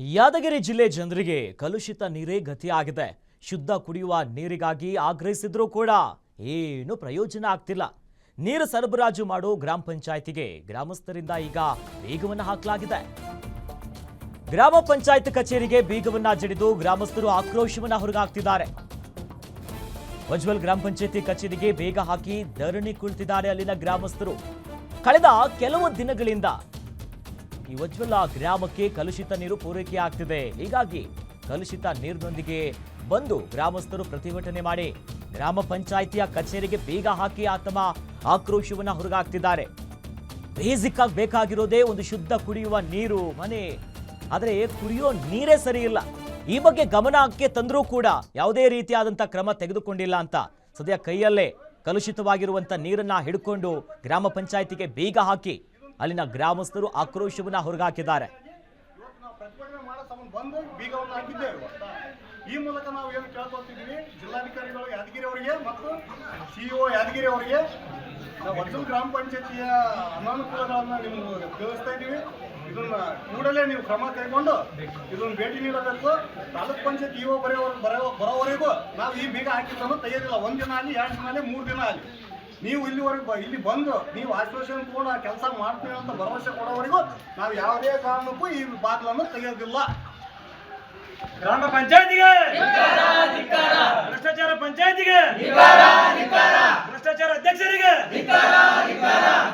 ಯಾದಗಿರಿ ಜಿಲ್ಲೆ ಜನರಿಗೆ ಕಲುಷಿತ ನೀರೇ ಗತಿಯಾಗಿದೆ ಶುದ್ಧ ಕುಡಿಯುವ ನೀರಿಗಾಗಿ ಆಗ್ರಹಿಸಿದ್ರೂ ಕೂಡ ಏನು ಪ್ರಯೋಜನ ಆಗ್ತಿಲ್ಲ. ನೀರು ಸರಬರಾಜು ಮಾಡೋ ಗ್ರಾಮ ಪಂಚಾಯಿತಿಗೆ ಗ್ರಾಮಸ್ಥರಿಂದ ಈಗ ಬೀಗವನ್ನು ಹಾಕಲಾಗಿದೆ. ಗ್ರಾಮ ಪಂಚಾಯತ್ ಕಚೇರಿಗೆ ಬೀಗವನ್ನ ಜಡಿದು ಗ್ರಾಮಸ್ಥರು ಆಕ್ರೋಶವನ್ನ ಹೊರಗಾಕ್ತಿದ್ದಾರೆ. ಉಜ್ವಲ್ ಗ್ರಾಮ ಪಂಚಾಯತಿ ಕಚೇರಿಗೆ ಬೇಗ ಹಾಕಿ ಧರಣಿ ಕುಳಿತಿದ್ದಾರೆ ಅಲ್ಲಿನ ಗ್ರಾಮಸ್ಥರು. ಕಳೆದ ಕೆಲವು ದಿನಗಳಿಂದ ಈ ಗ್ರಾಮಕ್ಕೆ ಕಲುಷಿತ ನೀರು ಪೂರೈಕೆ ಆಗ್ತಿದೆ. ಹೀಗಾಗಿ ಕಲುಷಿತ ನೀರಿನೊಂದಿಗೆ ಬಂದು ಗ್ರಾಮಸ್ಥರು ಪ್ರತಿಭಟನೆ ಮಾಡಿ ಗ್ರಾಮ ಪಂಚಾಯಿತಿಯ ಕಚೇರಿಗೆ ಬೀಗ ಹಾಕಿ ತಮ್ಮ ಆಕ್ರೋಶವನ್ನ ಹುರುಗಾಕ್ತಿದ್ದಾರೆ. ಬೇಸಿಕ್ ಆಗಿ ಬೇಕಾಗಿರೋದೇ ಒಂದು ಶುದ್ಧ ಕುಡಿಯುವ ನೀರು ಮನೆ. ಆದರೆ ಕುಡಿಯೋ ನೀರೇ ಸರಿ ಇಲ್ಲ. ಈ ಬಗ್ಗೆ ಗಮನಕ್ಕೆ ತಂದರೂ ಕೂಡ ಯಾವುದೇ ರೀತಿಯಾದಂಥ ಕ್ರಮ ತೆಗೆದುಕೊಂಡಿಲ್ಲ ಅಂತ. ಸದ್ಯ ಕೈಯಲ್ಲೇ ಕಲುಷಿತವಾಗಿರುವಂಥ ನೀರನ್ನ ಹಿಡ್ಕೊಂಡು ಗ್ರಾಮ ಪಂಚಾಯಿತಿಗೆ ಬೀಗ ಹಾಕಿ ಅಲ್ಲಿನ ಗ್ರಾಮಸ್ಥರು ಆಕ್ರೋಶವನ್ನ ಹೊರಗಾಕಿದ್ದಾರೆ. ಈ ಮೂಲಕ ನಾವು ಏನು ಕೇಳ್ಕೊಳ್ತಿದ್ದೀವಿ, ಜಿಲ್ಲಾಧಿಕಾರಿಗಳು ಯಾದಗಿರಿ ಅವರಿಗೆ ಮತ್ತು ಸಿಇಒ ಯಾದಗಿರಿ ಅವರಿಗೆ, ನಾವು ಗ್ರಾಮ ಪಂಚಾಯತಿಯ ಅನಾನುಕೂಲಗಳನ್ನು ನಿಮ್ಗೆ ತಿಳಿಸ್ತಾ ಇದ್ದೀವಿ. ಇದನ್ನ ಕೂಡಲೇ ನೀವು ಕ್ರಮ ಕೈಗೊಂಡು ಇದನ್ನು ಭೇಟಿ ನೀಡಬೇಕು. ತಾಲೂಕ್ ಪಂಚಾಯತ್ ಇಒ ಬರೆಯೋ ಬರೋ ಬರೋವರೆಗೂ ನಾವು ಈ ಬೀಗ ಹಾಕಿದ್ದನ್ನು ತೆಗೆಯೋದಿಲ್ಲ ಒಂದು ದಿನ ಆಗಲಿ, ಎರಡು ದಿನ ಆಗಲಿ, ಮೂರು ದಿನ ಆಗಲಿ. ನೀವು ಇಲ್ಲಿವರೆಗೂ ಇಲ್ಲಿ ಬಂದು ನೀವು ಆಶ್ವಾಸನೆ ಕೂಡ ಕೆಲಸ ಮಾಡ್ತೀವಿ ಅಂತ ಭರವಸೆ ಕೊಡೋವರೆಗೂ ನಾವು ಯಾವುದೇ ಕಾರಣಕ್ಕೂ ಈ ಬಾಗಿಲನ್ನು ತೆಗೆಯೋದಿಲ್ಲ. ಗ್ರಾಮ ಪಂಚಾಯತಿಗೆ! ಭ್ರಷ್ಟಾಚಾರ ಪಂಚಾಯತಿಗೆ! ಭ್ರಷ್ಟಾಚಾರ ಅಧ್ಯಕ್ಷರಿಗೆ!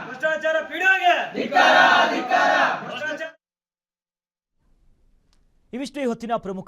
ಭ್ರಷ್ಟಾಚಾರ ಪೀಡಿಯೋಗೆ! ಭ್ರಷ್ಟಾಚಾರ ಇವಿಷ್ಟು ಈ ಹೊತ್ತಿನ ಪ್ರಮುಖ